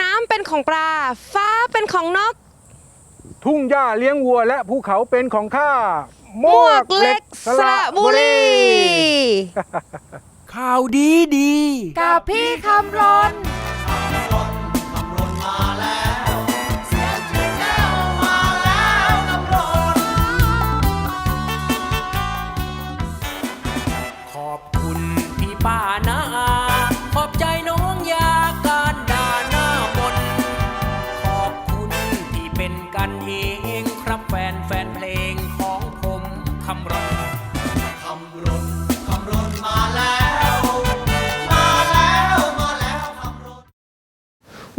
น้ำเป็นของปลา ฟ้าเป็นของนก ทุ่งหญ้าเลี้ยงวัวและภูเขาเป็นของข้าหมวกเล็กสระบุรีข่าวดีดี กับพี่คำรน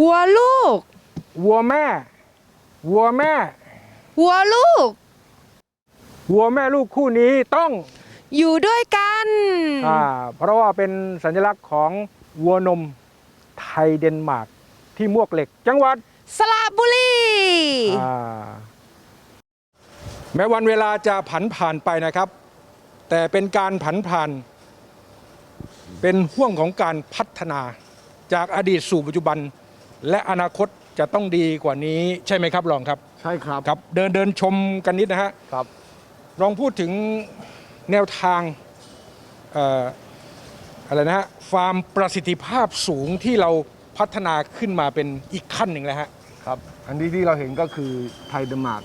วัวลูก วัวแม่ วัวแม่ วัวลูก วัวแม่ลูกคู่นี้ต้องอยู่ด้วยกันอ่าเพราะว่าเป็นสัญลักษณ์ของวัวนมไทยเดนมาร์กที่มวกเหล็ก จังหวัดสระบุรีอ่าแม้วันเวลาจะผันผ่านไปนะครับ แต่เป็นการผันผ่าน เป็นห่วงของการพัฒนาจากอดีตสู่ปัจจุบัน และอนาคตจะต้องดีกว่านี้ใช่ไหมครับรองครับใช่ครับครับ เดินเดินชมกันนิดนะฮะครับลองพูดถึงแนวทางเอ่ออะไรนะฮะฟาร์มประสิทธิภาพสูงที่เราพัฒนาขึ้นมาเป็นอีกขั้นหนึ่งแล้วฮะครับ อันนี้ที่เราเห็นก็คือไทยเดนมาร์ก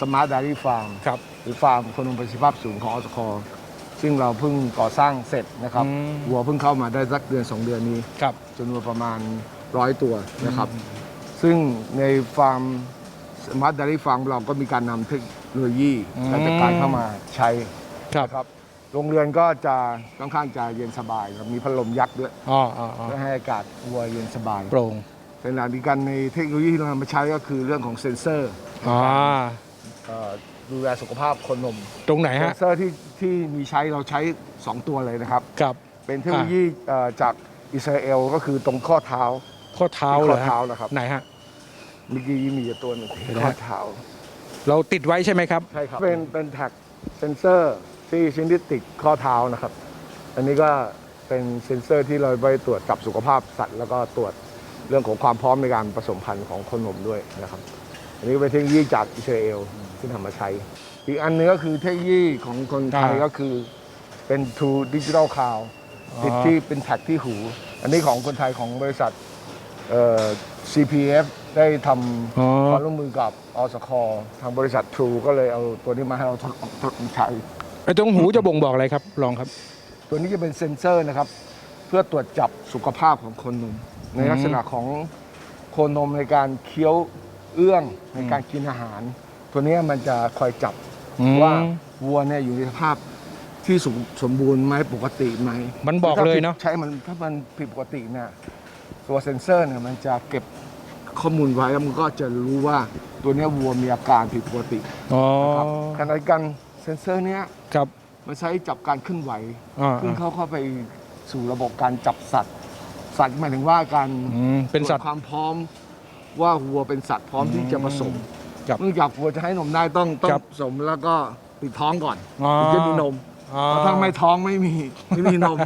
สมาร์ทไดรี่ฟาร์มครับ หรือฟาร์มคนนมประสิทธิภาพสูงของอสคซึ่งเราเพิ่งก่อสร้างเสร็จนะครับอืม วัวเพิ่งเข้ามาได้สักเดือน2เดือนนี้ครับ จำนวนประมาณ ร้อยตัวนะครับ ซึ่งในฟาร์มสมาร์ทไดรี่ฟาร์มเราก็มีการนำเทคโนโลยีอืมและจัดการเข้ามาใช้ครับนะครับโรงเรือนก็จะค่อนข้างจะเย็นสบายครับมีพัดลมยักษ์ด้วยอ๋ออ๋ออ๋อเพื่อให้อากาศวัวเย็นสบายโปร่งเป็นหลักดีกันในเทคโนโลยีที่เรานำมาใช้ก็คือเรื่องของเซ็นเซอร์อ่าเอ่อดูแลสุขภาพคนนม ตรงไหนเซ็ฮะนเซอร์ที่ที่มีใช้เราใช้ 2 ตัวเลยนะครับ ครับ เป็นเทคโนโลยีเอ่อจากอิสราเอลก็คือตรงข้อเท้า ข้อเท้าที่เหรข้ออฮะเท้านะครับ ไหนฮะเมื่อกี้มีอยู่ตัวหนึงเห็นไหมข้อเท้า เราติดไว้ใช่ไหมครับ ใช่ครับ เป็นเป็นแท็กเซ็นเซอร์ที่ชิ้นที่ติดข้อเท้านะครับ อันนี้ก็เป็นเซ็นเซอร์ที่เราไปตรวจจับสุขภาพสัตว์ แล้วก็ตรวจเรื่องของความพร้อมในการผสมพันธุ์ของคนนมด้วยนะครับ อันนี้เป็นเทคโนโลยีจากอิสราเอลที่ทำมาใช้ อีกอันหนึงก็คือเทคโนโลยีของคนไทยอ่าก็คือเป็น True Digital Cloud อ๋อติดที่เป็นแท็กที่หู อันนี้ของคนไทยของบริษัท เอ่อ CPF ได้ทอ๋อำความร่วมมือกับอสคทางบริษัท True ก็เลยเอาตัวนี้มาให้เราทดลองทดลองใช้ ไอ้ตรงหูจะบ่งบอกอะไรครับลองครับ ตัวนี้จะเป็นเซ็นเซอร์นะครับ เพื่อตรวจจับสุขภาพของคนนมในลักษณะของโคนนมในการเคี้ยวเอื้องในการกินอาหาร ตัวนี้มันจะคอยจับอืม ว่าวัวเนี่ยอยู่ในสภาพที่สมสมบูรณ์ไหมปกติไหมมันบอกเลยเนาะ ใช้มันถ้ามันผิดปกติเนี่ย ตัวเซ็นเซอร์เนี่ยมันจะเก็บข้อมูลไว้แล้วมันก็จะรู้ว่าตัวเนี้ยวัวมีอาการผิดปกติอ๋อนะครับขณะเดียวกันเซ็นเซอร์เนี้ยครับ มันใช้จับการเคลื่อนไหวอ่า ซึ่งเข้าเข้าไปสู่ระบบการจับสัตว์ สัตว์หมายถึงว่าการอืมเป็นสัตว์ตรวจความพร้อมว่าวัวเป็นสัตว์พร้อมที่จะผสมครับเนื่องจากวัวจะให้นมได้ต้องต้องครับผสมแล้วก็ปิดท้องก่อนอ๋อ ถึงจะมีนม อ๋อเพราะถ้าไม่ท้องไม่มี ไม่มีนม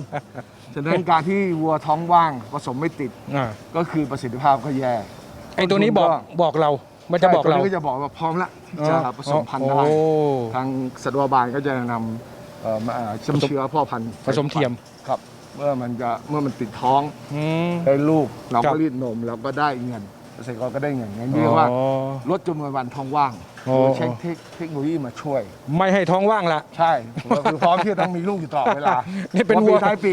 ฉะนั้นการที่วัวท้องว่างผสมไม่ติดอ่าก็คือประสิทธิภาพก็แย่ไอ้ตัวนี้บอกบอกเรา มันจะบอกเรา ใช่ตัวนี้ก็จะบอกว่าพร้อมละที่จะผสมพันธุ์ได้โอ้ ทางสัตวบาลก็จะนำเอ่อมาเอ่อเชื่อมเชื้อพ่อพันธุ์ผสมเทียมครับ เมื่อมันจะเมื่อมันติดท้องอืม ได้ลูกเราครัก็บ รีดนมเราก็ได้เงินเก ษตรกรก็ได้เงินงั้นเรียกว่าอ๋อลดจำนวนวันท้องว่างอ๋อโดยใช้เทคเทคโนโลยีมาช่วย ไม่ให้ท้องว่างละ ใช่ก็คือพร้อมที่จะต้องมีลูกอยู่ตลอดเวลานี่เป็นหัวปีวัวท้ายปี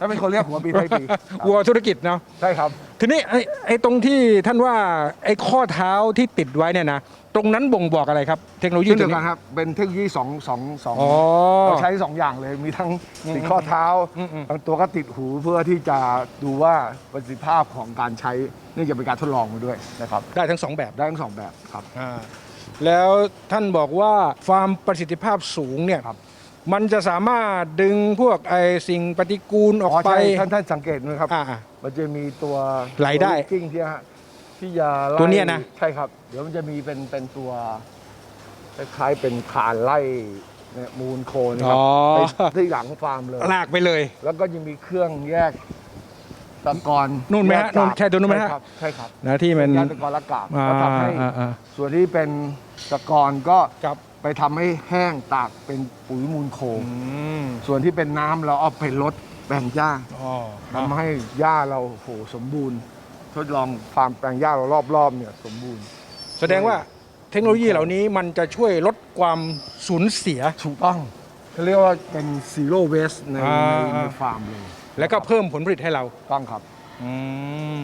ถ้าเป็นคนเรียกหัวปีท้ายปีครับวัวธุรกิจเนาะ ใช่ครับ ทีนี้ไอ้ไอ้ตรงที่ท่านว่าไอ้ข้อเท้าที่ติดไว้เนี่ยนะ ตรงนั้นบ่งบอกอะไรครับ เทคโนโลยีเช่นตัเดีวยวกันี้นครับ เป็นเทคโนโลยีสองสองสองอ๋อ เราใช้สองอย่างเลย มีทั้งติดข้อเท้าอืมอืม บางตัวก็ติดหูเพื่อที่จะดูว่าประสิทธิภาพของการใช้ เนื่องจากเป็นการทดลองมาด้วยนะครับได้ทั้งสองแบบได้ทั้งสองแบบครับ อ่าแล้วท่านบอกว่าฟาร์มประสิทธิภาพสูงเนี่ยครับ มันจะสามารถดึงพวกไอ้สิ่งปฏิกูลออกอ๋อไป ใช่ท่านท่านสังเกตไหมครับ อ่า มันจะมีตัวไหลได้ตัว looping ที่ฮะที่จะไล่ตัวเนี้ยนะ ใช่ครับ เดี๋ยวมันจะมีเป็นเป็นตัวคล้ายๆเป็นคานไล่เนี่ยมูลโคนนะครับอ๋อ ไปที่หลังฟาร์มเลย ลากไปเลย แล้วก็ยังมีเครื่องแยก ตะกอนนู่นไหมฮะแยกจากนู่นใช่ตัวนู้นไหมฮะ ใช่ครับนะที่มัน ยาตะกอนละกากอ่าก็ทำให้อ่าอ่า ส่วนที่เป็นตะกอนก็ครับไปทำให้แห้งตากเป็นปุ๋ยมูลโคอืมส่วนที่เป็นน้ำเราเอาไปลดแปลงหญ้าอ๋อทำให้หญ้าเราโหสมบูรณ์ ทดลองฟาร์มแปลงหญ้าเรารอบๆเนี่ยสมบูรณ์ แสดงว่าเทคโนโลยีเหล่านี้มันจะช่วยลดความสูญเสีย ถูกต้องเขาเรียกว่าเป็น zero waste ในอ่าในในฟาร์มเลย แล้วก็เพิ่มผลผลิตให้เราต้องครับอื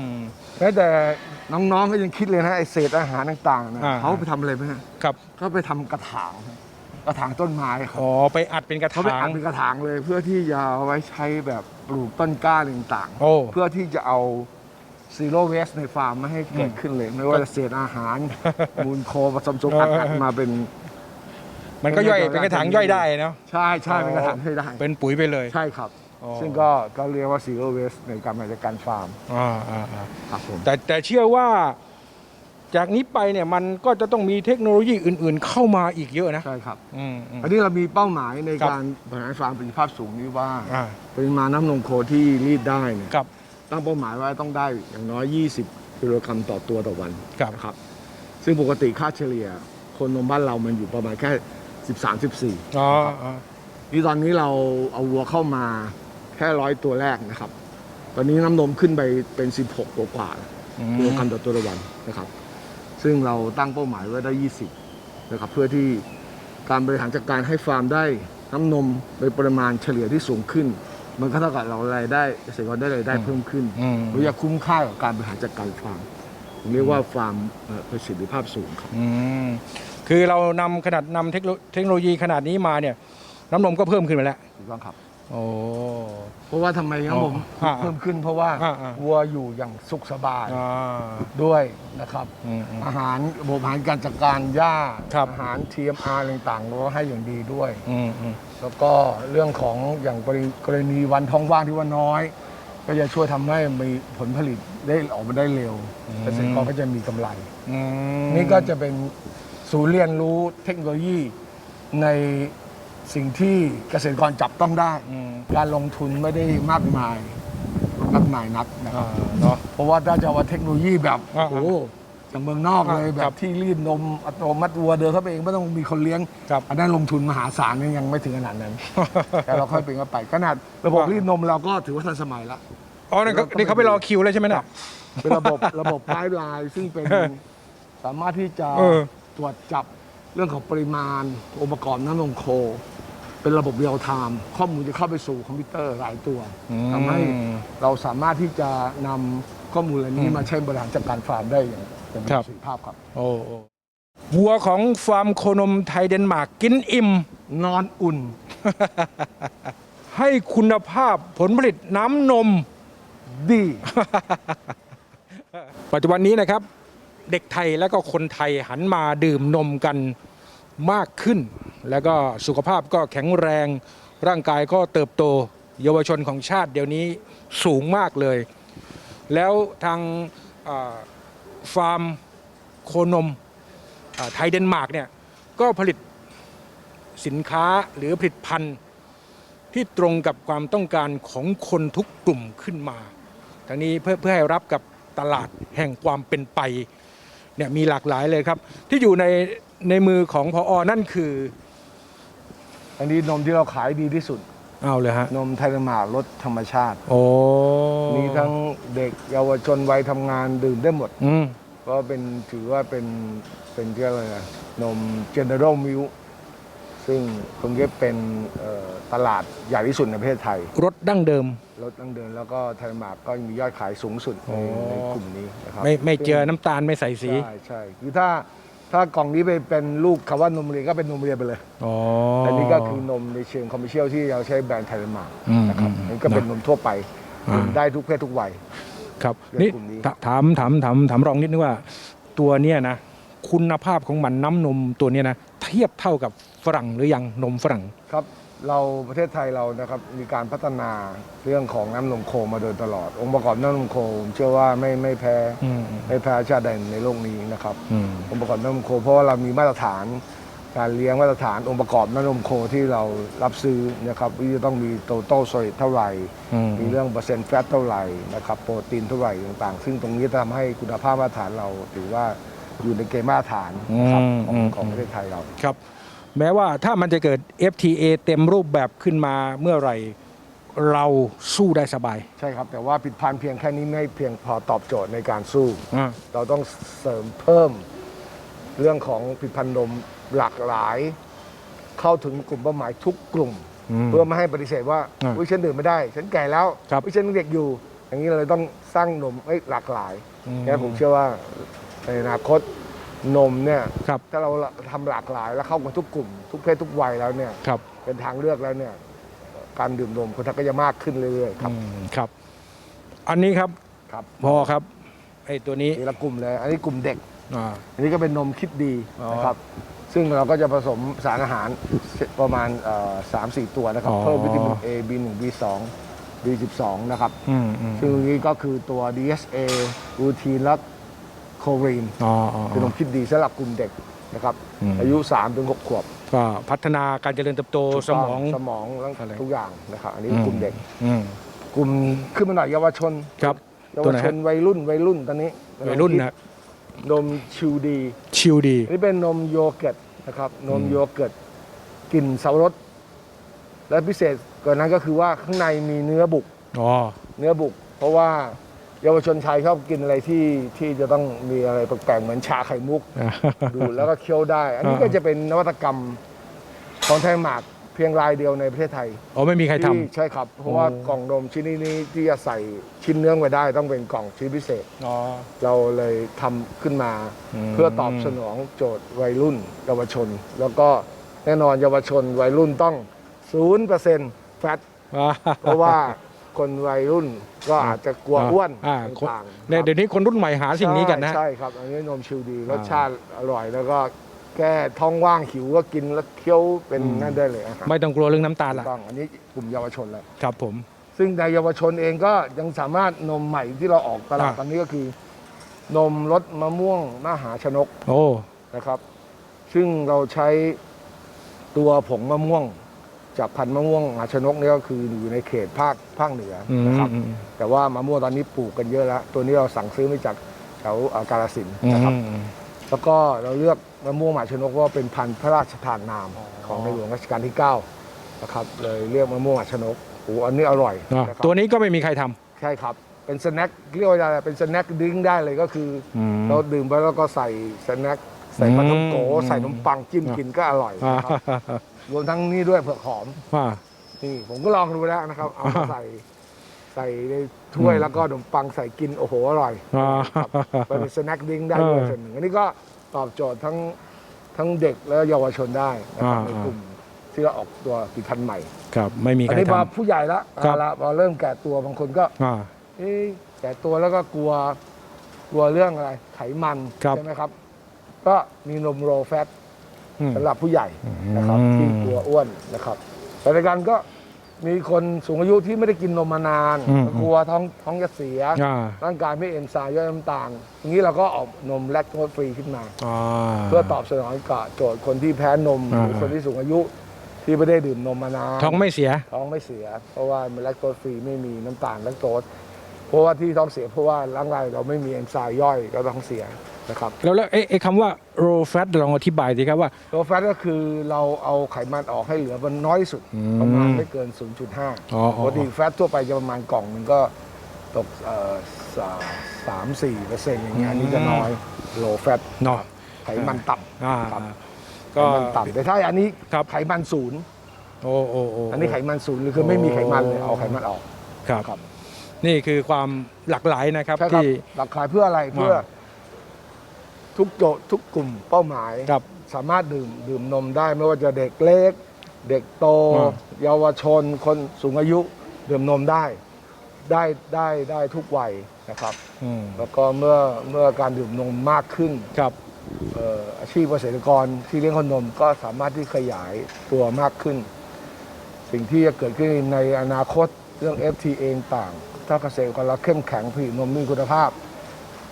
ม แม้แต่น้องๆก็ยังคิดเลยนะไอเศษอาหารต่างๆนะอ่า เขาไปทำอะไรไหมฮะครับเขาไปทำกระถางกระถางต้นไม้ครับอ๋อไปอัดเป็นกระเขาไปถาอังดเป็นกระถางเลย เพื่อที่จะเอาไว้ใช้แบบปลูกต้นกล้าต่างโอ้ๆเพื่อที่จะเอา zero waste ในฟาร์มไม่ให้เกิดขึ้นเลย ไม่ว่าจะเศษอาหาร มูลโคผสมจงอัดอัดมาเป็น มันก็ย่อยเป็นกระถางย่อยได้เนาะใช่ใช่เป็นกระถางให้ได้ เป็นปุ๋ยไปเลย ใช่ครับอ๋อ ซึ่งก็ก็เรียกว่า zero waste ในการบริหารการฟาร์มอ่าอ่าอ่าครับผมแต่แต่เชื่อว่าจากนี้ไปเนี่ยมันก็จะต้องมีเทคโนโลยีอื่นๆ เข้ามาอีกเยอะนะใช่ครับอืมอืม อันนี้เรามีเป้าหมายในครับการบริหารฟาร์มประสิทธิภาพสูงนี้ว่าอ่า ปริมาณน้ำนมโคที่รีดได้เนี่ยครับ ตั้งเป้าหมายไว้ต้องได้อย่างน้อย 20กิโลกรัมต่อตัวต่อวันครับ นะครับ ซึ่งปกติค่าเฉลี่ย คนนมบ้านเรามันอยู่ประมาณแค่ 13 14 อ๋ออ๋อ นี่ตอนนี้เราเอาวัวเข้ามาแค่ร้อยตัวแรกนะครับ ตอนนี้น้ำนมขึ้นไปเป็น 16กว่ากว่าอืกิโลมกรัมต่อตัวต่อวันนะครับ ซึ่งเราตั้งเป้าหมายไว้ได้ 20นะครับ เพื่อที่การบริหารจัดการให้ฟาร์มได้น้ำนมในปริมาณเฉลี่ยที่สูงขึ้น มันก็เท่ากับเรารายได้เกษตรกรได้รายได้เพิ่มขึ้นอืมหรือจะคุ้มค่ากับการบริหารจัดการฟาร์มผมเรียกว่าฟาร์มเอ่อประสิทธิภาพสูงครับอืมคือเรานำขนาดนำเทคโนเทคโนโลยีขนาดนี้มาเนี่ยน้ำนมก็เพิ่มขึ้นไปแล้วถูกต้องครับ โอ้ เพราะว่าทำไมครับผมอ่าเพิ่มขึ้นเพราะว่าอ่าอ่า วัวอยู่อย่างสุขสบายอ่า ด้วยนะครับ อืมอืมอาหารระบบอาหารการจัดการหญ้าครับ อาหาร TMR ต่างๆเราก็ให้อย่างดีด้วย อืมอืมแล้วก็เรื่องของอย่างกรณีกรณีวันท้องว่างที่ว่าน้อย ก็จะช่วยทำให้มีผลผลิตได้ออกมาได้เร็วเกษตรกรก็จะมีกำไร อืมนี่ก็จะเป็นศูนย์เรียนรู้เทคโนโลยีใน สิ่งที่เกษตรกรจับต้องได้อืมการลงทุนไม่ได้มากมายมากมายนักนะคอ่ารับเนาะเพราะว่าถ้าจะว่าเทคโนโลยีแบบอ่าโอ้โหจากเมืองนอกเลยอ่าแบครับบที่รีดนมอัตโนมัติวัวเดินเข้าไปเองไม่ต้องมีคนเลี้ยงครับอันนั้นลงทุนมหาศาลเนี่ยยังไม่ถึงขนาดนั้น แต่เราค่อยเป็นก็ไปขนาดระบบรีดนมเราก็ถือว่าทันสมัยแล้วอ๋อนั่นก็นี่เขาไปรอคิวแล้วใช่ไหมเนี่ยเป็นระบบระบบไพป์ไลน์ซึ่งเป็นสามารถที่จะเออตรวจจับเรื่องของปริมาณองค์ประกอบน้ำนมโค เป็นระบบเรียลไทม์ข้อมูลจะเข้าไปสู่คอมพิวเตอร์หลายตัวอืม ทำให้เราสามารถที่จะนำข้อมูลเหล่านี้มาใช้บริหารจัดการฟาร์มได้อย่างเป็นประสิทธิภาพครับ โอ้โอ้วัวของฟาร์มโคนมไทยเดนมาร์กกินอิ่ม นอนอุ่น ให้คุณภาพผลผลิตน้ำนม ดี ปัจจุบันนี้นะครับ เด็กไทยและก็คนไทยหันมาดื่มนมกันมากขึ้น แล้วก็สุขภาพก็แข็งแรง ร่างกายก็เติบโต เยาวชนของชาติเดี๋ยวนี้สูงมากเลย แล้วทางฟาร์มโคนมไทยเดนมาร์กเนี่ยก็ผลิตสินค้าหรือผลิตภัณฑ์ที่ตรงกับความต้องการของคนทุกกลุ่มขึ้นมา ทั้งนี้เพื่อเพื่อให้รับกับตลาดแห่งความเป็นไปเนี่ยมีหลากหลายเลยครับ ที่อยู่ในในมือของพออนั่นคือ อันนี้นมที่เราขายดีที่สุด เอาเลยฮะ นมไทยหมารสธรรมชาติ โอ้มีทั้งเด็กเยาวชนวัยทำงานดื่มได้หมด อืม ก็เป็นถือว่าเป็นเป็นเรียกอะไรนะนม General Milk ซึ่งตรงนี้เป็นเอ่อตลาดใหญ่ที่สุดในประเทศไทยรสดั้งเดิม รถตั้งเดินแล้วก็ไทยหมากก็มียอดขายสูงสุดในอ๋อ ในกลุ่มนี้นะครับไม่ไม่เจอน้ำตาลไม่ใส่สี ใช่ใช่คือถ้า ถ้ากล่องนี้ไปเป็นลูกคำว่านมเรียนก็เป็นนมเรียนไปเลยอ๋ออัอันนี้ก็คือนมในเชิงคอมเมอร์เชียลที่เราใช้แบรนด์ไทยหมากอืมนะครับอืมอันนี้ก็เป็นนมทั่วไปอ่าดื่มได้ทุกเพศทุกวัย ครับเรื่องนี่กลุ่มนี้ถถามถามถามถามรองนิดนึงว่า ตัวเนี้ยนะ คุณภาพของมันน้ำนมตัวเนี้ยนะ เทียบเท่ากับฝรั่งหรือยังนมฝรั่ง ครับ เราประเทศไทยเรานะครับมีการพัฒนาเรื่องของน้ำนมโคมาโดยตลอด องค์ประกอบน้ำนมโคผมเชื่อว่าไม่ไม่แพ้อืมไม่แพ้ชาติใดในโลกนี้นะครับอืมองค์ประกอบน้ำนมโคเพราะว่าเรามีมาตรฐานการเลี้ยงมาตรฐานองค์ประกอบน้ำนมโคที่เรารับซื้อนะครับว่าจะต้องมีโตโต้โซลิดเท่าไหร่อืมมีเรื่องเปอร์เซ็นต์แฟตเท่าไหร่นะครับโปรตีนเท่าไหร่ต่างๆ ซึ่งตรงนี้ทำให้คุณภาพมาตรฐานเราถือว่าอยู่ในเกณฑ์มาตรฐานนะครับอืมของอืมของประเทศไทยเราครับ แม้ว่าถ้ามันจะเกิด FTA เต็มรูปแบบขึ้นมาเมื่อไหร่เราสู้ได้สบาย ใช่ครับ แต่ว่าผลิดพันธ์เพียงแค่นี้ไม่เพียงพอตอบโจทย์ในการสู้ อ่า เราต้องเสริมเพิ่มเรื่องของผลิตภัณฑ์นมหลากหลาย เข้าถึงกลุ่มเป้าหมายทุกกลุ่มมเพื่อไม่ให้ปฏิเสธว่าอ่าอุ้ยฉันดื่มไม่ได้ ฉันแก่แล้วครับ อุ้ยฉันยังเด็กอยู่ อย่างนี้เราเลยต้องสร้างนมให้หลากหลายอืมงั้นผมเชื่อว่าในอนาคต นมเนี่ยครับถ้าเราทำหลากหลายแล้วเข้ากับทุกกลุ่ม ทุกเพศทุกวัยแล้วเนี่ยครับเป็นทางเลือกแล้วเนี่ยการดื่มนมคนไทยก็จะมากขึ้นเรื่อยๆครับอืมครับ อันนี้ครับครับพอครับไอ้ตัวนี้ทีละกลุ่มเลย อันนี้กลุ่มเด็ก อ่า อันนี้ก็เป็นนมคิดดีอ๋อนะครับ ซึ่งเราก็จะผสมสารอาหารประมาณสามสี่อ3-4 ตัวนะครับ อ๋อ เพิ่มวิตามิน A B1 B2 B12 นะครับ อืมอืมซึ่งนี้ก็คือตัว DSA รูทีนและ โครีนอ๋ออ๋อคือนมคิดดีสำหรับกลุ่มเด็กนะครับ อืมอายุ3-6ขวบก็พัฒนาการเจริญเติบโตถูกสต้มอง สมองและอะไร ทุกอย่างนะครับ อันนี้อืมกลุ่มเด็ก อืมกลุ่มขึ้นมาหน่อยเยาวชนครับ เยาตัววไหนชฮะ นวัยรุ่นวัยรุ่นตอนนี้วัยรุ่นนะนมชิวดี ชิลดี อันนี้เป็นนมโยเกิร์ตนะครับ นมอืม โยเกิร์ตกลิ่นสับปะรสและพิเศษกว่านั้นก็คือว่าข้างในมีเนื้อบุก อ๋อเนื้อบุก เพราะว่า เยาวชนชายชอบกินอะไรที่ที่จะต้องมีอะไรแปลกๆเหมือนชาไข่มุก ดูดแล้วก็เคี้ยวได้ อันนี้อ่าก็จะเป็นนวัตกรรมของไทยหมากเพียงรายเดียวในประเทศไทยอ๋อไม่มีใครทที่ใช่ครับ เพราะว่าโอ้กล่องนมชิ้นนี้ที่จะใส่ชิ้นเนื้อไว้ได้ต้องเป็นกล่องชิ้นพิเศษำอ๋อ เราเลยทำขึ้นมาอืม เพื่อตอบสนองโจทย์วัยรุ่นเยาวชน แล้วก็แน่นอนเยาวชนวัยรุ่นต้อง 0%แฟตอ่าเพราะว่า คนวัยรุ่นก็อาจจะกลัวอ้วนอ่าคนต่างๆเนี่ยเดี๋ยวนี้คนรุ่นใหม่หาสิ่งนี้กันนะ ใช่ใช่ครับอันนี้นมชิลดีรสชาติอร่อยแล้วก็แก้ท้องว่างหิวก็กินแล้วเคี้ยวเป็นอืม นั่นได้เลยอาหารไม่ต้องกลัวเรื่องน้ำตาลถูละกต้องอันนี้กลุ่มเยาวชนแล้ว ครับผม ซึ่งในเยาวชนเองก็ยังสามารถนมใหม่ที่เราออกตลาดอ่า ตอนนี้ก็คือ นมรสมะม่วงมหาชนกโอ้นะครับ ซึ่งเราใช้ตัวผงมะม่วง จากพันธุ์มะม่วงมหาชนกเนี่ยก็คืออยู่ในเขตภาคภาคเหนืออืมนะครับอืมแต่ว่ามะม่วงตอนนี้ปลูกกันเยอะแล้ว ตัวนี้เราสั่งซื้อมาจากแถวเอ่อกาลสินธุ์อืมนะครับอืมแล้วก็เราเลือกมะม่วงหมหาชนกว่าเป็นพันธุ์พระราชทานนามอ๋อของในหลวงรัชกาลที่9นะครับเลยเรียกมะม่วงหมหาชนกโอ้โหอันนี้อร่อยอะนะครับตัวนี้ก็ไม่มีใครทใช่ครับเป็นสแน็คเรียกว่าอะไรเป็นสแน็คดิ้งได้เลยก็คือออืมเราดื่มไปแล้วก็ใส่สแน็คใส่ปลาท่องโกอืมใส่ขนมปังจิ้มกินก็อร่อยำอ่านะครับ รวมทั้งนี้ด้วยเผือกหอม อ่า นี่ผมก็ลองดูแล้วนะครับ เอามาใส่ใส่ในถ้วยอืมแล้วก็ขนมปังใส่กิน โอ้โห อร่อยอ่าครับเป็นสแน็คดิ้งได้ด้วยเออส่วนหนึ่งอันนี้ก็ตอบโจทย์ทั้งทั้งเด็กและเยาวชนได้นะครับอ่า ในกลุ่มที่เราออกตัวผลิตภัณฑ์ใหม่ ครับไม่มีอัใคนรนี้ท มาผู้ใหญ่ละครับเอาละพอเริ่มแก่ตัวบางคนก็ำอ่า เอ๊ะแก่ตัวแล้วก็กลัวกลัวเรื่องอะไร ไขมันครับ ใช่ไหมครับ ก็มีนมโรแฟตอืม สำหรับผู้ใหญ่นะครับอืมที่กลัวอ้วนนะครับ แต่ในการก็มีคนสูงอายุที่ไม่ได้กินนมมานานอืมกลัวท้องท้องจะเสียอ่าร่างกายไม่เอนไซม์ย่อยน้ำตาลอย่างนี้เราก็ออกนมแลคโตสฟรีขึ้นมาอ่าเพื่อตอบสนองกับโจทย์คนที่แพ้นมหอ่ารือคนที่สูงอายุที่ไม่ได้ดื่มนมมานานท้องไม่เสีย ท้องไม่เสีย เพราะว่ามันแลคโตสฟรีไม่มีน้ำตาลแลคโตสเพราะว่าที่ท้องเสียเพราะว่าร่างกายเราไม่มีเอนไซม์ย่อยก็ท้องเสีย นะครับแล้วแล้วไอ้ไอ้คำว่า low fat ลองอธิบายสิครับว่า โลแฟตก็คือเราเอาไขมันออกให้เหลือมันน้อยที่สุดอืมประมาณไม่เกิน 0.5อ๋อปกติแฟตทั่วไปจะประมาณกล่องหนึงก็ตกเอ่อสามสี่เปอร์เซ็นต์อย่างเงี้ยอันนี้จะน้อยโลแฟตเนาะไขมันต่ำอ่าครับไขก็ มันต่ำแต่ถ้าอันนี้ครับ ไขมันศูนย์โอ้โอ้โอ้อันนี้ไขมันศูนย์คือไม่มีไขมันเลยเอาไขมันออก ครับ ครับ นี่คือความหลากหลายนะครับใช่ครับที่ หลักขายเพื่ออะไรเพื่อ ทุกโจทย์ทุกกลุ่มเป้าหมาย ครับ สามารถดื่มดื่มนมได้ไม่ว่าจะเด็กเล็ก เด็กโต อ่า เยาวชน คนสูงอายุดื่มนมได้ ได้ได้ได้ทุกวัยนะครับ อืมแล้วก็เมื่อเมื่อการดื่มนมมากขึ้นครับ เอ่ออาชีพเกษตรกรที่เลี้ยงคนนมก็สามารถที่ขยายตัวมากขึ้น สิ่งที่จะเกิดขึ้นในอนาคตเรื่อง FTA ต่าง ถ้าเกษตรกรเราเข้มแข็งผลิตนมมีคุณภาพ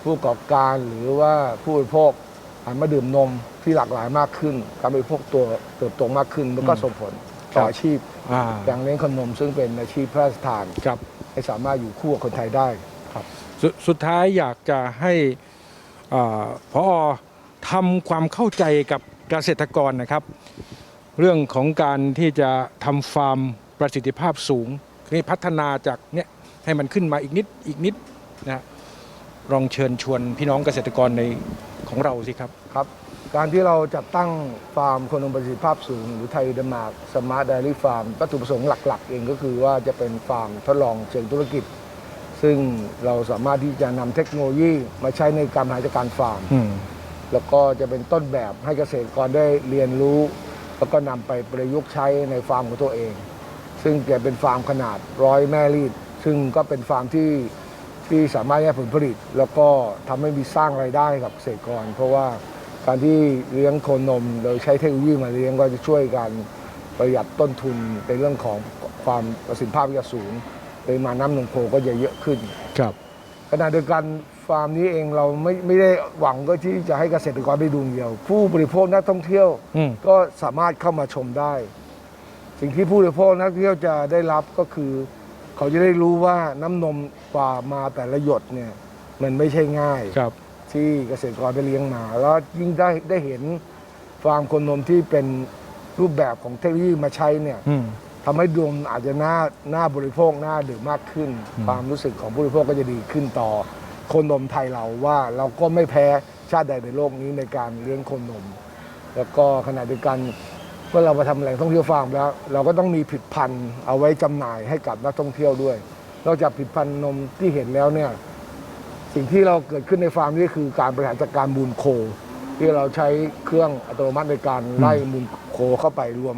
ผู้ประกอบการหรือว่าผู้บริโภคหันมาดื่มนมที่หลากหลายมากขึ้น การบริโภคตัวเติบโตมากขึ้นมันก็อืมส่งผลต่อครับอาชีพอ่าอย่างเลี้ยงขนมซึ่งเป็นอาชีพพระราชทานครับ ให้สามารถอยู่คู่กับคนไทยได้ครับสสุดท้ายอยากจะให้อ่าพอทำความเข้าใจกับเกษตรกรนะครับ เรื่องของการที่จะทำฟาร์มประสิทธิภาพสูงนี่พัฒนาจากเนี่ยให้มันขึ้นมาอีกนิดอีกนิดนะฮะ ลองเชิญชวนพี่น้องเกษตรกรในของเราสิครับครับ การที่เราจัดตั้งฟาร์มโคนมประสิทธิภาพสูง หรือไทยเดนมาร์กสมาร์ทไดรี่ฟาร์มวัตถุประสงค์หลักๆ เองก็คือว่าจะเป็นฟาร์มทดลองเชิงธุรกิจ ซึ่งเราสามารถที่จะนำเทคโนโลยีมาใช้ในการบริหารจัดการฟาร์มอืมแล้วก็จะเป็นต้นแบบให้เกษตรกรได้เรียนรู้ แล้วก็นำไปประยุกต์ใช้ในฟาร์มของตัวเอง ซึ่งจะเป็นฟาร์มขนาดร้อยแม่รีดซึ่งก็เป็นฟาร์มที่ ที่สามารถให้ผลผลิต แล้วก็ทำให้มีสร้างรายได้ให้กับเกษตรกร เพราะว่าการที่เลี้ยงโคนนมโดยใช้เทคโนโลยีมาเลี้ยงก็จะช่วยการประหยัดต้นทุนในเรื่องของความประสิทธิภาพที่จะสูงปริมาณน้ำนมโคก็จะเยอะขึ้นครับขณะเดียวกันฟาร์มนี้เองเราไม่ไม่ได้หวังก็ที่จะให้เกษตรกรได้ดูอย่างเดียว ผู้บริโภคนักท่องเที่ยวอืมก็สามารถเข้ามาชมได้ สิ่งที่ผู้บริโภคนักท่องเที่ยวจะได้รับก็คือ เขาจะได้รู้ว่าน้ำนมกว่ามาแต่ละหยดเนี่ยมันไม่ใช่ง่าย ครับ ที่เกษตรกรได้เลี้ยงมาแล้วยิ่งได้ได้เห็นฟาร์มโคนนมที่เป็นรูปแบบของเทคโนโลยีมาใช้เนี่ยอืม ทำให้ดวงอาจจะน่าน่าบริโภคน่าดื่มมากขึ้นอืมความรู้สึกของผู้บริโภคก็จะดีขึ้นต่อโคนนมไทยเราว่าเราก็ไม่แพ้ชาติใดในโลกนี้ในการเลี้ยงโคนนม แล้วก็ขณะเดียวกัน เมื่อเรามาทำแหล่งท่องเที่ยวฟาร์มแล้ว เราก็ต้องมีผลิดพันธุ์เอาไว้จำหน่ายให้กับนักท่องเที่ยวด้วยนอกจากผลิดพันธุ์นมที่เห็นแล้วเนี่ยสิ่งที่เราเกิดขึ้นในฟาร์มนี่คือการบริหารจัดการมูลโค ที่เราใช้เครื่องอัตโนมัติในการไล่มูลโคเข้าไปรวม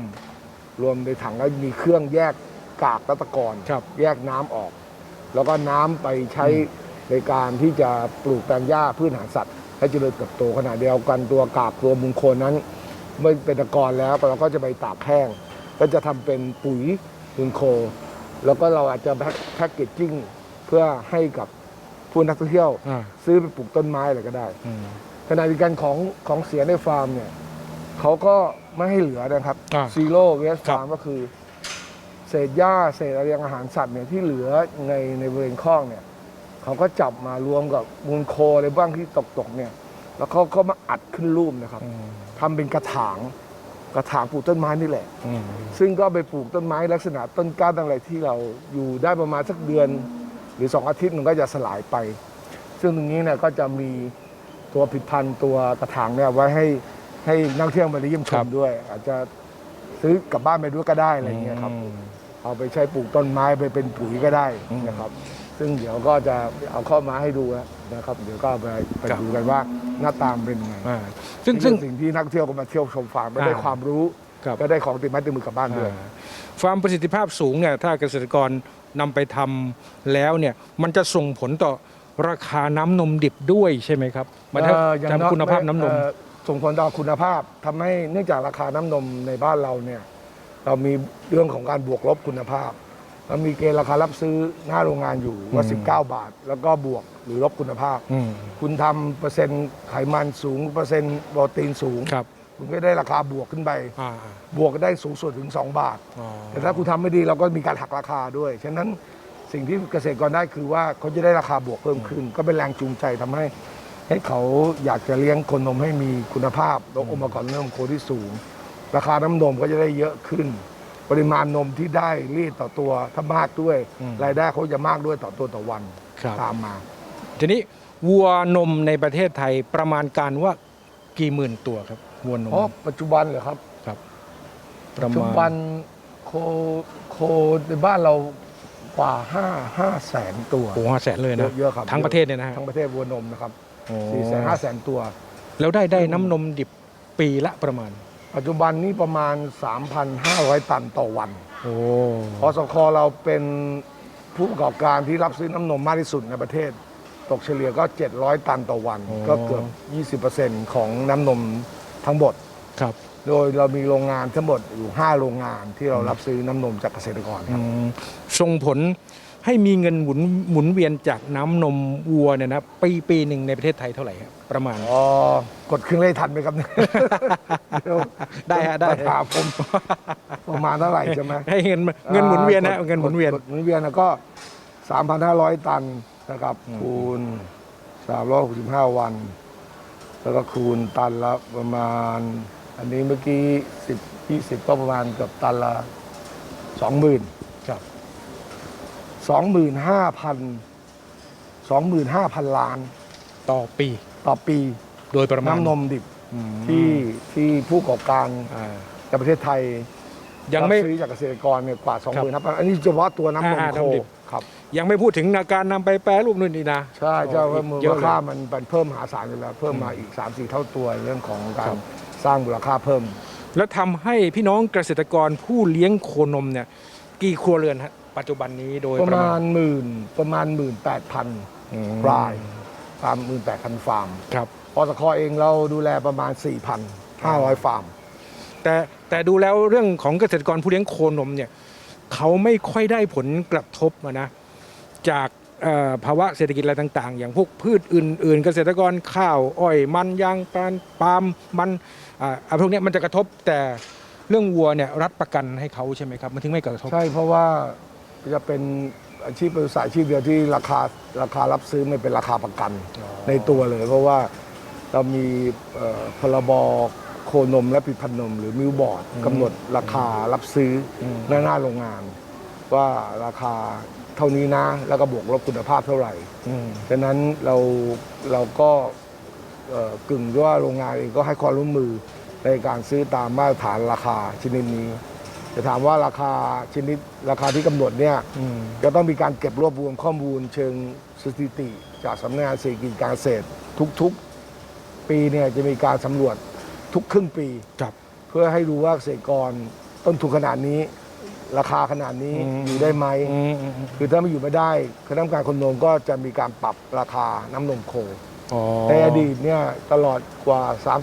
รวมในถังแล้วมีเครื่องแยกกากและตะกอนครับแยกน้ำออก แล้วก็น้ำไปใช้ในการที่จะปลูกแปลงหญ้าพืชอาหารสัตว์ ให้เจริญเติบโตขณะเดียวกันตัวกากตัวมูลโคนนั้ นเมื่อเป็นตะกอนแล้วเราก็จะไปตากแห้ง ก็จะทำเป็นปุ๋ยมูลโค แล้วก็เราอาจจะแพ็คแพ็กเกจจิ้งเพื่อให้กับผู้นักท่องเที่ยวอ่าซื้อไปปลูกต้นไม้อะไรก็ได้อืมขณะเดียวกันของของเสียในฟาร์มเนี่ยเขาก็ไม่ให้เหลือนะครับอ่าซีโร่เวสครับฟาร์มก็คือ เศษหญ้าเศษอะไรอาหารสัตว์เนี่ยที่เหลือในในบริเวณคอกเนี่ยเขาก็จับมารวมกับมูลโคอะไรบ้างที่ตกตกๆเนี่ย แล้วเขาก็มาอัดขึ้นรูปนะครับอืม ทำเป็นกระถางกระถางปลูกต้นไม้นี่แหละ อืมซึ่งก็ไปปลูกต้นไม้ลักษณะต้นกล้าต้นอะไรที่เราอยู่ได้ประมาณสักเดือน หรือสองอาทิตย์มันก็จะสลายไป ซึ่งตรงนี้เนี่ยก็จะมีตัวผลิดพันธุ์ตัวกระถางเนี่ยไว้ให้ให้นักท่องเที่ยวมาเยี่ยมชครัมบด้วย อาจจะซื้อกลับบ้านไปด้วยก็ได้อะไรอย่างเงี้ยครับ อืม เอาไปใช้ปลูกต้นไม้ไปเป็นปุ๋ยก็ได้อืมนะครับ ซึ่งเดี๋ยวก็จะเอาเข้ามาให้ดูนะครับ เดี๋ยวก็ไปไปครับดูกันว่าหน้าตามนเป็นยังไงอ่าซึ่งซึ่ซึ่งงสิ่งที่นักท่องเที่ยวก็มาเที่ยวชมฟาร์มไม่ได้อ่าความรู้ครับ ก็ได้ของติดไม้ติดมือกลับบ้านด้วยอ่าฟาร์มประสิทธิภาพสูงเนี่ยถ้าเกษตรกรนำไปทำแล้วเนี่ยมันจะส่งผลต่อราคาน้ำนมดิบด้วยใช่ไหมครับมันเอ่ออย่างจะน้อยคุณภาพน้ำนม เอ่อส่งผลต่อคุณภาพทำให้เนื่องจากราคาน้ำนมในบ้านเราเนี่ยเรามีเรื่องของการบวกลบคุณภาพ เรามีเกณฑ์ราคารับซื้อหน้าโรงงานอยู่ว่าอืม19 บาท แล้วก็บวกหรือลบคุณภาพ อืม คุณทำเปอร์เซ็นต์ไขมันสูง เปอร์เซ็นต์โปรตีนสูง ครับคุณก็ได้ราคาบวกขึ้นไปอ่าบวกได้สูงสุดถึง 2 บาท อ๋อแต่ถ้าคุณทำไม่ดีเราก็มีการหักราคาด้วย ฉะนั้นสิ่งที่เกษตรกรได้คือว่าเขาจะได้ราคาบวกเพิ่มขึ้น ก็เป็นแรงจูงใจทำให้ ให้เขาอยากจะเลี้ยงคนนมให้มีคุณภาพและองค์ประกอบนมโคที่สูง ราคาน้ำนมก็จะได้เยอะขึ้น ปริมาณนมที่ได้รีดต่อตัวถ้ามากด้วยรายได้เขาจะมากด้วยต่อตัวต่อวันครับ ตามมา ทีนี้วัวนมในประเทศไทยประมาณการว่ากี่หมื่นตัวครับวัวนมอ๋อ ปัจจุบันเหรอครับ ครับปปัระจจุมาบัณนโคโคในบ้านเรากว่าห้าห้าแสนตัว โอ้ห้าแสนเลยนะ เยอะๆครับทั้งประเทศเนี่ยนะฮะทั้งประเทศวัวนมนะครับโอ้สี่แสนห้าแสนตัว แล้วได้ได้น้ำนมดิบปีละประมาณ ปัจจุบันนี้ประมาณ 3,500 ตันต่อวันโอ้อสคเราเป็นผู้ประกอบการที่รับซื้อน้ำนมมากที่สุดในประเทศ ตกเฉลี่ยก็ 700 ตันต่อวัน ก็เกือบ 20%ของน้ำนมทั้งหมดครับ โดยเรามีโรงงานทั้งหมดอยู่ 5 โรงงานที่เรารับซื้อน้ำนมจากเกษตรกรคอืรับมส่งผล ให้มีเงินหมุนหมุนเวียนจากน้ำนมวัวเนี่ยนะปีปีหนึ่งในประเทศไทยเท่าไหร่ครับประมาณ อ๋อกดเครื่องเล่นทันไหมครับเนี่ยเยวได้ฮะได้ปัญหาผมประมาณเท่าไหร่ใช่ไหมให้เงินเงินหมุนเวียนนะอ่ากดเงินหมุนเวียน กดหมุนเวียนนะก็ 3,500 ตันนะครับคูณ 365 วัน แล้วก็คูณตันละประมาณ อันนี้เมื่อกี้10 20 ก็ประมาณเกือบตันละ 20,000 ครับ 25,000 25,000 ล้านต่อปีต่อปีโดยประมาณน้ำนมดิบอืมที่ที่ผู้ประกอบการอ่าในประเทศไทยยังไม่ รับซื้อจากเกษตรกรเนี่ยกว่าครับ20,000ครับอันนี้เฉพาะตัวน้ำนมอ่าโคน้ำดิบ ครับ ยังไม่พูดถึงการนำไปแปรรูปนู่นนี่นะใช่ใช่ว่ามูเยลอะเลยค่ามันมันเพิ่มมหาศาลอยู่แล้ว เพิ่มมาอีก 3 4 เท่าตัวเรื่องของกาครัรบสร้างมูลค่าเพิ่ม แล้วทำให้พี่น้องเกษตรกรผู้เลี้ยงโคนมเนี่ย กี่ครัวเรือนฮะ ปัจจุบันนี้โดยประประมามาณณหมื่นประมาณหมื่นแปดพันอืมรายฟาร์มหมื่นแปดพันฟาร์มครับปตทเองเราดูแลประมาณ 4,500 ฟาร์ม แต่แต่ดูแล้วเรื่องของเกษตรกรผู้เลี้ยงโคนมเนี่ยเขาไม่ค่อยได้ผลกระทบอะนะจากเอ่อภาวะเศรษฐกิจอะไรต่าง ๆ อย่างพวกพืชอื่น ๆ เกษตรกรข้าว อ้อยมันยางปาล์มปาล์มมันอ่าอ่าพวกเนี้ยมันจะกระทบแต่เรื่องวัวเนี่ยรัฐประกันให้เขาใช่ไหมครับ มันถึงไม่กระทบ ใช่เพราะว่า จะเป็นอาชีพเป็นสายอาชีพเดียวที่ราคาราคารับซื้อไม่เป็นราคาประกันอ๋อในตัวเลย เพราะว่าเรามีเอ่อพรบโคนมและผลิตภัณฑ์นม หรือมิลบอร์ดกำหนดราคารับซื้ออมหน้าหน้าโรงงาน ว่าราคาเท่านี้นะ แล้วก็บวกลบคุณภาพเท่าไหร่อืมฉะนั้นเราเราก็เอ่อกึ่งด้วยว่าโรงงานเองก็ให้ความร่วมมือในการซื้อตามมาตรฐานราคาชนิดนี้ จะถามว่าราคาชนิดราคาที่กำหนดเนี่ยอืมจะต้องมีการเก็บรวบรวมข้อมูลเชิงสถิติ จากสำนักงานเศรษฐกิจการเกษตรทุกๆ ปีเนี่ยจะมีการสำรวจทุกครึ่งปี ครับ เพื่อให้รู้ว่าเกษตรกรต้นทุนขนาดนี้ ราคาขนาดนี้อืมอยู่ได้ไหมอืมอืมอืมคือถ้าไม่อยู่ไม่ได้คณะกรรมการคนนมก็จะมีการปรับราคาน้ำนมโคอ๋อในอดีตเนี่ยตลอดกว่า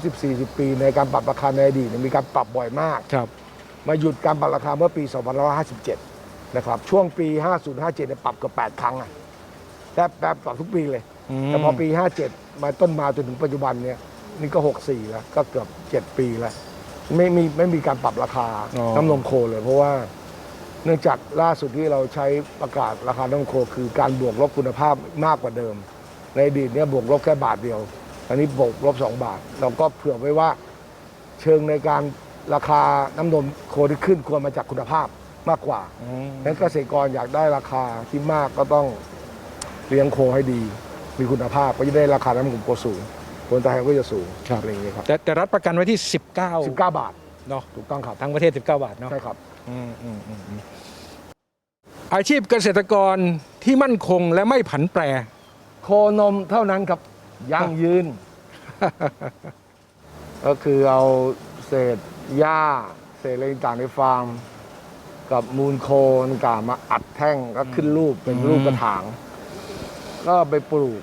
30-40 ปี ในการปรับราคาในอดีตเนี่ยมีการปรับบ่อยมากครับ มาหยุดการปรับราคาเมื่อปี 2557 นะครับ ช่วงปี 50-57เนี่ยปรับเกือบ8ครั้งอะแทบแทบปรับทุกปีเลย แต่พอปี 57 มาต้นมาจนถึงปัจจุบันเนี่ยนี่ก็ 64 แล้ว ก็เกือบ 7 ปีแล้ว ไม่มีไม่มีการปรับราคาอ๋อน้ำนมโคเลย เพราะว่าเนื่องจากล่าสุดที่เราใช้ประกาศราคาน้ำนมโค คือการบวกลบคุณภาพมากกว่าเดิม ในอดีตเนี่ยบวกลบแค่บาทเดียว อันนี้บวกลบ 2 บาท เราก็เผื่อไว้ว่าเชิงในการ ราคาน้ำนมโคที่ขึ้นควรมาจากคุณภาพมากกว่าอืมดังนั้นเกษตรกรอยากได้ราคาที่มากก็ต้องเลี้ยงโคให้ดี มีคุณภาพก็จะได้ราคาน้ำนมโคสูงผลตอบแทนก็จะสูงอะไรอย่างเงี้ยครับแต่แต่รัฐประกันไว้ที่ 19 19 บาทเนาะถูกต้องครับทั้งประเทศ 19 บาทเนาะใช่ครับอืมอืมอืมอืมอาชีพเกษตรกรที่มั่นคงและไม่ผันแปร โคนมเท่านั้นครับยั่งยืน ก็คือเอาเศษ หญ้าเศษอะไรต่างๆในฟาร์ม กับมูลโคต่างๆมาอัดแท่งก็ขึ้นรูปเป็นรูปกระถาง ก็ไปปลูก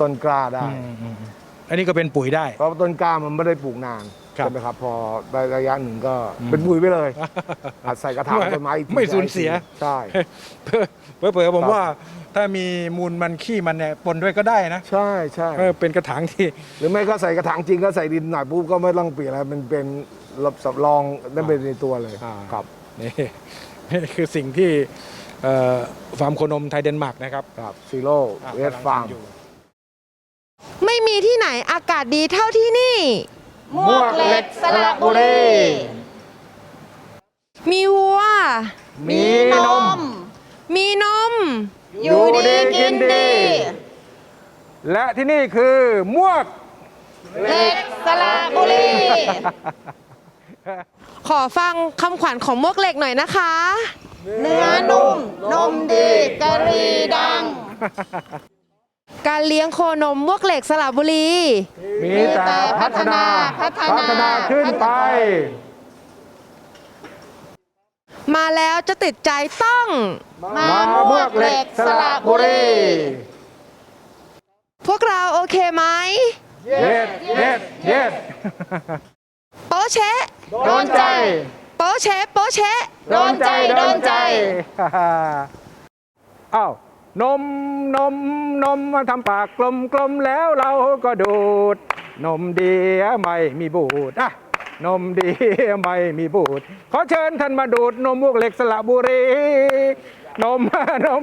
ต้นกล้าได้อืมอืมอืมอันนี้ก็เป็นปุ๋ยได้ เพราะว่าต้นกล้ามันไม่ได้ปลูกนานครับใช่ไหมครับ พอได้ระยะหนึ่งก็อืมเป็นปุ๋ยไปเลยอัดใส่กระถางต้นไม้อีกทีไม่สูญเสียใช่เพื่อเผื่อๆผมครับว่า ถ้ามีมูลมันขี้มันเนี่ยปนด้วยก็ได้นะใช่ใช่เออเป็นกระถางที่ หรือไม่ก็ใส่กระถางจริงก็ใส่ดินหน่อยปุ๊บก็ไม่ต้องเปลี่ยนอะไรมันเป็นระบบสำรองนั่นเป็นในตัวเลยอ่า ครับ นี่นี่คือสิ่งที่เอ่อฟาร์มโคนมไทยเดนมาร์กนะครับครับซีโร่อะเวสกำลังฟาร์มทำอยู่ ไม่มีที่ไหนอากาศดีเท่าที่นี่ มวกเหล็กสระบุรี มีวัว มีนม มีนม อยู่ดีกินดี และที่นี่คือมวกเล็กสระบุรี ขอฟังคำขวัญของมวกเหล็กหน่อยนะคะ เนื้อนุ่ม นมดีกะหรีดัง การเลี้ยงโคนมมวกเหล็กสระบุรี มีแต่พัฒนาพัฒนาพัฒนาขึ้นไป มาแล้วจะติดใจต้องมามวกเหล็กสระบุรีพวกเราโอเคไหมเย็ดเย็ดเย็ดโป๊ะเชะโดนใจโป๊ะเชะโป๊ะเชะโดนใจโดนใจอ้าวนมนมนมมาทำปากกลมกลมๆแล้วเราก็ดูด นมดีไม่มีบูดอะ นมดีไม่มีบูดขอเชิญท่านมาดูดนมพวกเหล็กสระบุรี นมนม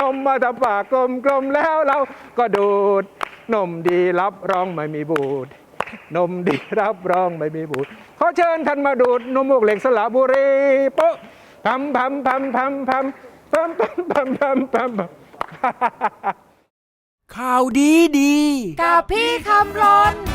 นมมาทำปากกลมกลมแล้วเราก็ดูด นมดีรับรองไม่มีบูด นมดีรับรองไม่มีบูด ขอเชิญท่านมาดูดนมพวกเหล็กสระบุรีโป๊ะพัมพัมพัมพัมพัมพัมพัมพัมพัมพัมพัมข่าวดีดี กับพี่คำรน